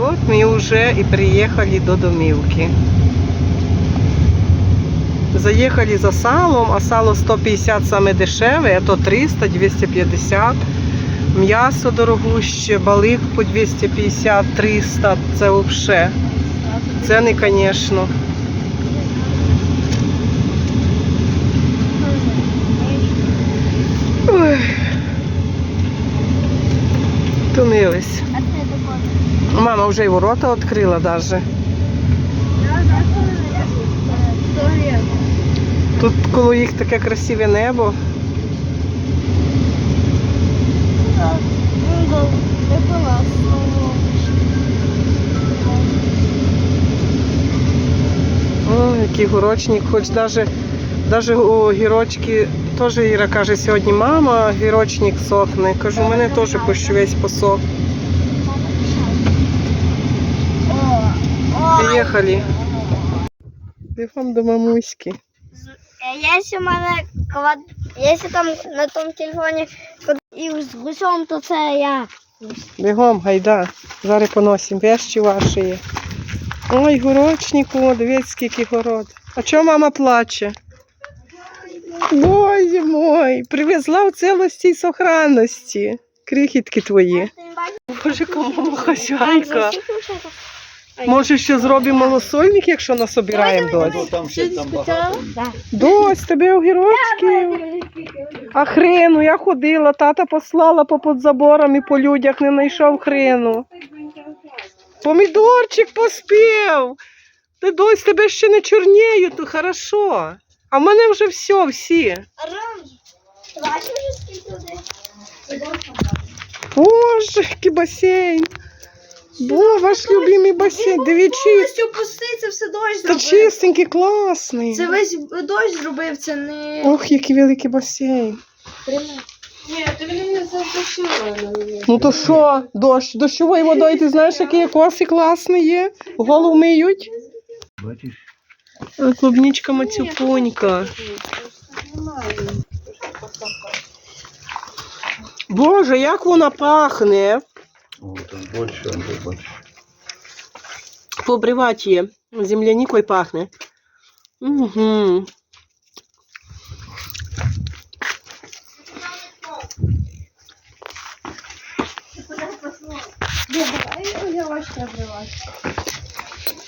Вот мы уже и приехали до домівки. Заїхали за салом, а сало 150 саме дешеве, а то 300, 250. М'ясо дорогуще, балик по 250, 300. Це взагалі. Ціни, звісно. Ой. Томились. А ти такой. Мама вже й ворота відкрила даже. Тут коло їх таке красиве небо. О, який горочник, хоч даже, даже у гірочки, теж Іра каже, сьогодні мама, гірочник сохне. Кажу, у мене теж весь посох. Приїхали. Бігом до мамуськи. Якщо в мене квад... Якщо там на тому телефоні і з гусем, то це я. Бігом, гайда. Зараз поносимо вещі ваші. є. Ой, горочнику, дивіться, скільки город. А чого мама плаче? Боже мой, привезла в цілості і сохранності. Крихітки твої. Боже, кому хазяйка. Може, ще зробимо малосольник, якщо насобираємо дось? Там ще там багато. Дось, тебе огірочки. А хрену, я ходила, тата послала по подзаборам і по людях, не знайшов хрену. Помідорчик поспів. Ти дось тебе ще не чорніє, то хорошо. А в мене вже все, всі. Боже, який басейн. Бо ваш любимий басейн. Дивіться, Повністю пустий, це все дощ та зробив. чистенький, класний. Це весь дощ зробив, це не. Ох, який великий басейн. Ні, ти мені не задушила. Ну то що, дощ, дощовою водою, ти знаєш, які коси класні є? Голову миють. Бачиш? А, Клубничка мацюпонька. Боже, як вона пахне. О, там більше, а де більше. Пообривати її. Пахне. Угу.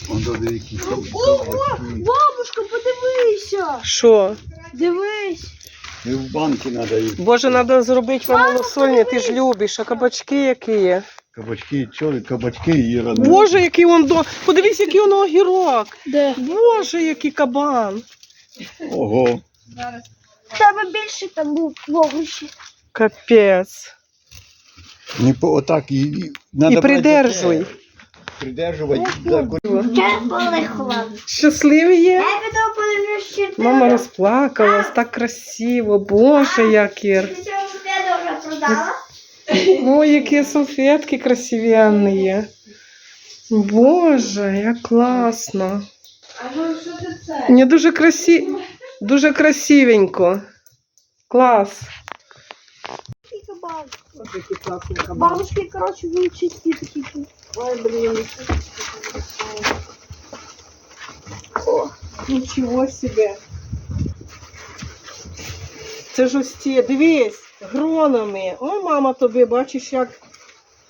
Он до там. Бабушка, подивися! Що? Дивись! І в банки треба їх. Боже, треба зробити вам малосольне, ти ж любиш, а кабачки які є. Кабачки, чорі, кабачки і рано. Боже, який он до. Подивись, який он огірок. Де? Боже, який кабан. Ого. Тебе більше там був вогощі. Капець. Не по отак і, і, надо І брати придержуй. за. Придержувати. за ко- Це були хлопці. Щасливі є? Я піду подивлюсь. Мама розплакалась, так красиво. Боже, якір. Ти цього вже продала? Ой, які салфетки красивенні є. Боже, як класно. А ну що ти це? Мені дуже красі... дуже красивенько. Клас. Бабушки, коротше, вивчить такі. Ой, блін. О, нічого себе. Це ж ось ті, дивись, гронами. О, мама тобі, бачиш, як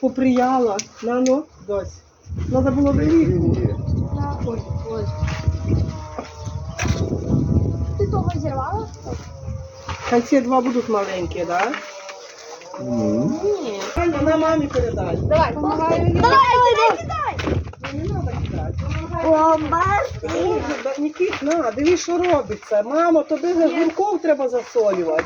поприяла. На, ну, дось. Надо було велику. Ой, ой. Ти того зірвала? Хай ці два будуть маленькі, так? Да? Ну, Ні. Аня, на мамі передай. Давай, помагай. Давай, давай, давай. Не треба кидати. Бомбасти. Нікіт, на, дивись, що робиться. Мамо, тобі гірков треба засолювати.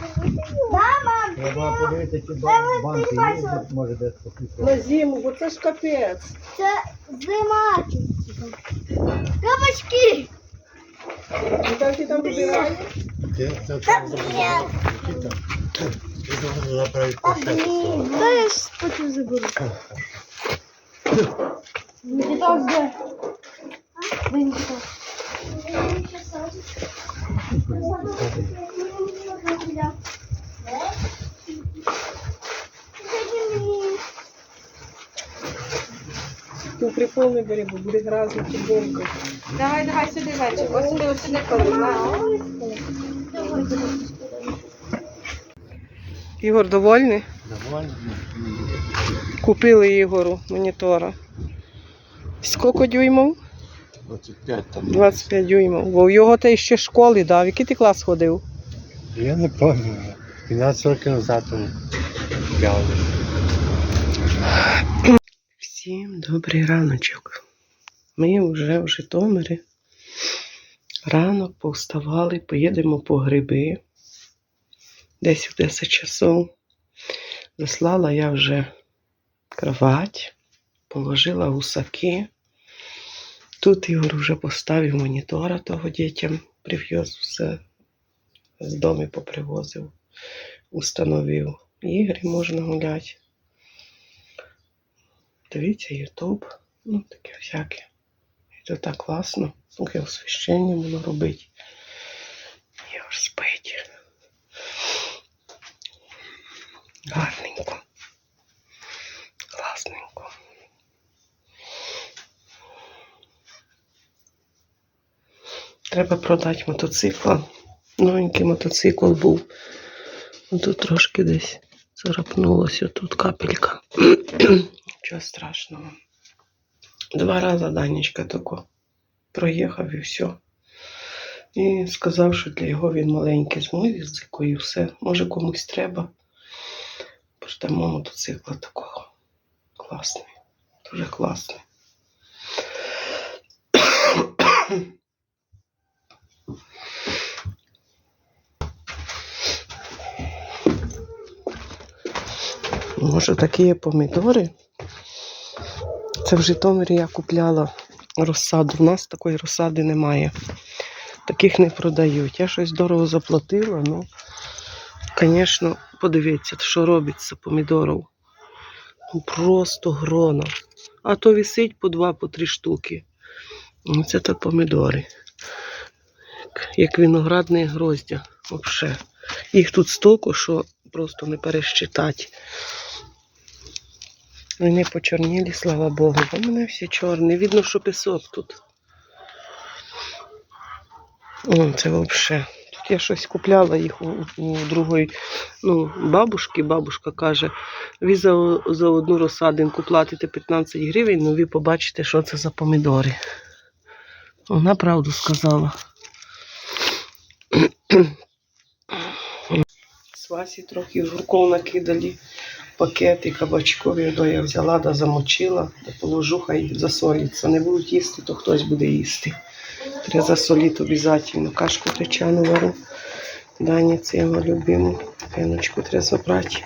Да, мам. Треба подивитися, чи банки є, може десь покріпити. На зиму, бо це ж капець. Це зима. Кабачки. Ну так ти там вибираєш? Та блін. Та блін. Та я ж потім заберу. Нікіта де? Ви Нікіта. Ти укріпов не бери, бо буде грязна футболка. Давай, давай сюди, зайчик. Ось сюди, ось сюди. На. Ігор довольний? Довольно. Купили Ігору монітора. Скільки дюймов? 25 там. 25 дюймов. Бо в його ти ще школи дав. В який ти клас ходив? Я не пам'ятаю. 15 років назад взяли. Всім добрий раночок. Ми вже в Житомирі. Ранок повставали, поїдемо по гриби. Десь в 10 часов. Заслала я вже кровать, положила гусаки. Тут Ігор вже поставив монітора того дітям, прив'яз все з дому попривозив, установив. Ігри можна гуляти. Дивіться Ютуб, ну таке всяке. І то так класно, таке освіщення воно робить. Ігор спить. Гарненько. Класненько. Треба продати мотоцикла. Новенький мотоцикл був. Ну, Тут трошки десь царапнулося, тут капелька. Нічого страшного. Два рази Данечка тако проїхав і все. І сказав, що для його він маленький з музикою і все. Може комусь треба. Продамо мотоцикла такого. Класний. Дуже класний. Може, такі є помідори. Це в Житомирі я купляла розсаду. У нас такої розсади немає. Таких не продають. Я щось дорого заплатила, ну, звісно, подивіться, що робиться помідорів. Ну, Просто грона. А то висить по два, по три штуки. Ну, Це то помідори. Як- виноградне гроздя. Взагалі. Їх тут стільки, що просто не пересчитати. Вони почорніли, слава Богу. Бо мене всі чорні. Видно, що пісок тут. О, це взагалі. Тут я щось купляла їх у, у другої ну, бабушки. Бабушка каже, ви за, за одну розсадинку платите 15 гривень, ну ви побачите, що це за помідори. Вона правду сказала. Свасі трохи гурков накидали пакети кабачкові, то я взяла да замочила, да положу, хай засоліться. Не будуть їсти, то хтось буде їсти. Треба засолити обов'язково. Кашку печану вару. Дані це його любиму. Пеночку треба забрати.